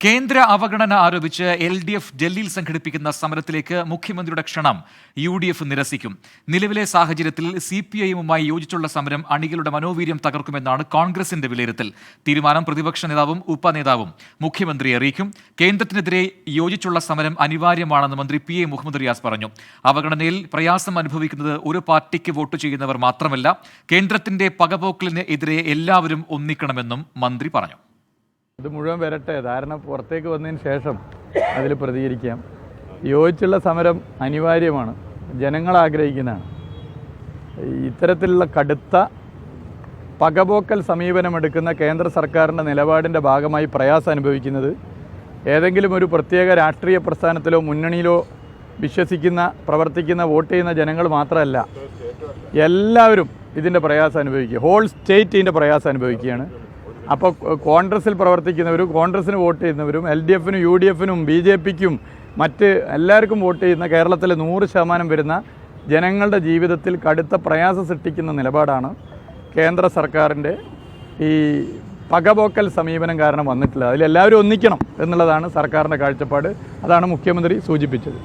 കേന്ദ്ര അവഗണന ആരോപിച്ച് എൽ ഡി എഫ് ഡൽഹിയിൽ സംഘടിപ്പിക്കുന്ന സമരത്തിലേക്ക് മുഖ്യമന്ത്രിയുടെ ക്ഷണം യു ഡി എഫ് നിരസിക്കും. നിലവിലെ സാഹചര്യത്തിൽ സി പി ഐയുമായി യോജിച്ചുള്ള സമരം അണികളുടെ മനോവീര്യം തകർക്കുമെന്നാണ് കോൺഗ്രസിന്റെ വിലയിരുത്തൽ. തീരുമാനം പ്രതിപക്ഷ നേതാവും ഉപനേതാവും മുഖ്യമന്ത്രിയെ അറിയിക്കും. കേന്ദ്രത്തിനെതിരെ യോജിച്ചുള്ള സമരം അനിവാര്യമാണെന്ന് മന്ത്രി പി എ മുഹമ്മദ് റിയാസ് പറഞ്ഞു. അവഗണനയിൽ പ്രയാസം അനുഭവിക്കുന്നത് ഒരു പാർട്ടിക്ക് വോട്ട് ചെയ്യുന്നവർ മാത്രമല്ല കേന്ദ്രത്തിന്റെ പകപോക്കലിന് എതിരെ എല്ലാവരും ഒന്നിക്കണമെന്നും മന്ത്രി പറഞ്ഞു. ഇത് മുഴുവൻ വരട്ടെ. ധാരണ പുറത്തേക്ക് വന്നതിന് ശേഷം അതിൽ പ്രതികരിക്കാം. യോജിച്ചുള്ള സമരം അനിവാര്യമാണ്. ജനങ്ങൾ ആഗ്രഹിക്കുന്നതാണ്. ഇത്തരത്തിലുള്ള കടുത്ത പകപോക്കൽ സമീപനമെടുക്കുന്ന കേന്ദ്ര സർക്കാരിന്റെ നിലപാടിന്റെ ഭാഗമായി പ്രയാസം അനുഭവിക്കുന്നത് ഏതെങ്കിലും ഒരു പ്രത്യേക രാഷ്ട്രീയ പ്രസ്ഥാനത്തിലോ മുന്നണിയിലോ വിശ്വസിക്കുന്ന പ്രവർത്തിക്കുന്ന വോട്ട് ചെയ്യുന്ന ജനങ്ങൾ മാത്രമല്ല എല്ലാവരും ഇതിന്റെ പ്രയാസം അനുഭവിക്കുക. ഹോൾ സ്റ്റേറ്റ് ഇതിന്റെ പ്രയാസം അനുഭവിക്കുകയാണ്. അപ്പോൾ കോൺഗ്രസിൽ പ്രവർത്തിക്കുന്നവരും കോൺഗ്രസിന് വോട്ട് ചെയ്യുന്നവരും എൽ ഡി എഫിനും യു ഡി എഫിനും ബി ജെ പിക്കും മറ്റ് എല്ലാവർക്കും വോട്ട് ചെയ്യുന്ന കേരളത്തിലെ നൂറ് ശതമാനം വരുന്ന ജനങ്ങളുടെ ജീവിതത്തിൽ കടുത്ത പ്രയാസം സൃഷ്ടിക്കുന്ന നിലപാടാണ് കേന്ദ്ര സർക്കാരിന്റെ ഈ പകപോക്കൽ സമീപനം കാരണം വന്നിട്ടുള്ളത്. അതിലെല്ലാവരും ഒന്നിക്കണം എന്നുള്ളതാണ് സർക്കാരിന്റെ കാഴ്ചപ്പാട്. അതാണ് മുഖ്യമന്ത്രി സൂചിപ്പിച്ചത്.